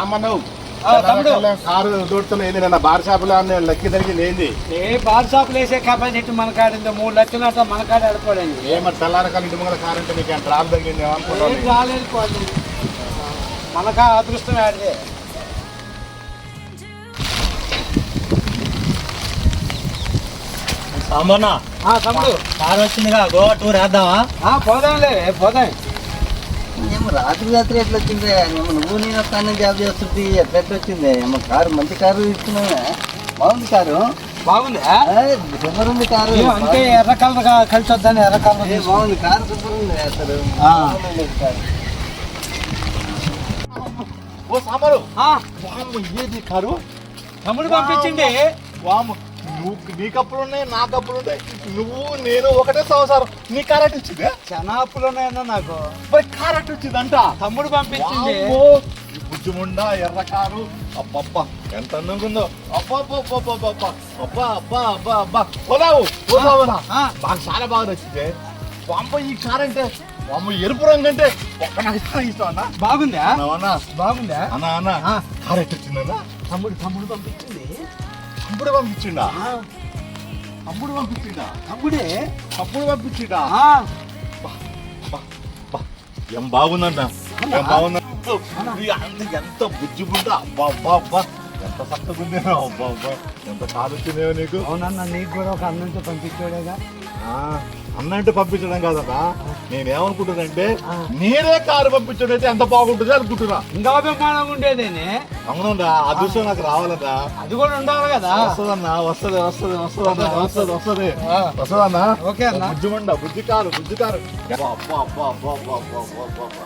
తమ్ముడు. కారు దూడుతున్నా ఏంది నన్న? బార్ షాపులో లెక్కి జరిగింది ఏంది? ఏ బార్ షాపులు వేసే కెపాసిటీ మన కాడింది మూడు లక్షలు అట్లా మన కాడ ఆడుకోడండి ఏమో తెల్లారకాల ఇంటి ముంగల కారు అంటే నీకు తగ్గింది అనుకుంటాను రాలేదు మనకా అదృష్టం ఆడితే సాంబన్న ఆ తమ్ముడు. కారు వచ్చిందిగా గోవా టూర్ వేద్దామా? ఆ పోదాంలే పోదాం. ఏమో రాత్రి రాత్రి ఎట్లా వచ్చింది? ఏమో నువ్వు నేను వస్తాను జాబ్ చేస్తుంది ఎట్లా ఎట్లా వచ్చింది? ఏమో కారు మంచి కారు ఇస్తున్నావే. బాగుంది కారు? బాగుందా? సూపర్ ఉంది కారు. అంటే ఎర్ర కలర్ కలిసి వద్దని ఎర్ర కలర్ బాగుంది. కారు సూపర్ ఉంది అసలు. ఓ ఏది కారు? తమ్ముడు పంపించింది. వామ్మ నువ్వు నీకు అప్పులు ఉన్నాయి నాకు అప్పులు ఉన్నాయి నువ్వు నేను ఒకటే సంవత్సరం నీ కరెక్ట్ వచ్చింది చాలా అప్పులు నాకు. మరి వచ్చింది వచ్చిందంట తమ్ముడు పంపించింది. బుజ్జిముండ ఎర్రకారు. అబ్బబ్బా ఎంత అందంగా ఉందో అబ్బా అబ్బా అబ్బా అబ్బా పోదావు పోదావునా నాకు చాలా బాగా నచ్చింది. పంప ఈ కార్ అంటే అమ్మ ఎరుపు రంగు అంటే ఒక్క ఇష్టం అన్న. బాగుందా? బాగుందా? అన్న అన్న. కరెక్ట్ వచ్చిందన్నా తమ్ముడు తమ్ముడు పంపించింది. అప్పుడు పంపించిండా? అప్పుడు పంపించిండా? అప్పుడే అప్పుడు పంపించిండా? ఏం బాగుందన్న? ఏం బాగుందన్న? ఎంత బుజ్జి అబ్బా అబ్బా అబ్బా. ఎంత సత్తగుందేనా ఎంత కాదు వచ్చిందేమో నీకు? అవునన్న నీకు కూడా ఒక అన్నంటే పంపించాడేగా. అన్నంటే పంపించడం కాదన్నా నేనేమనుకుంటున్నానంటే నేనే కారు పంపించడం ఎంత బాగుంటుంది అనుకుంటున్నా. ఇంకా అభిమానంగా ఉండేదేనే? అవునన్నా అదృష్టం నాకు రావాలన్నా. అది కూడా ఉండాలి కదా. వస్తుందన్నా వస్తుంది వస్తుంది వస్తుంది వస్తుంది వస్తుంది. వస్తుందన్నా? ఓకే అన్న. బుజ్జిమండ బుజ్జి కారు బుజ్జి కారు. అబ్బా అబ్బా అబ్బా అబ్బా అబ్బా అబ్బా అబ్బా.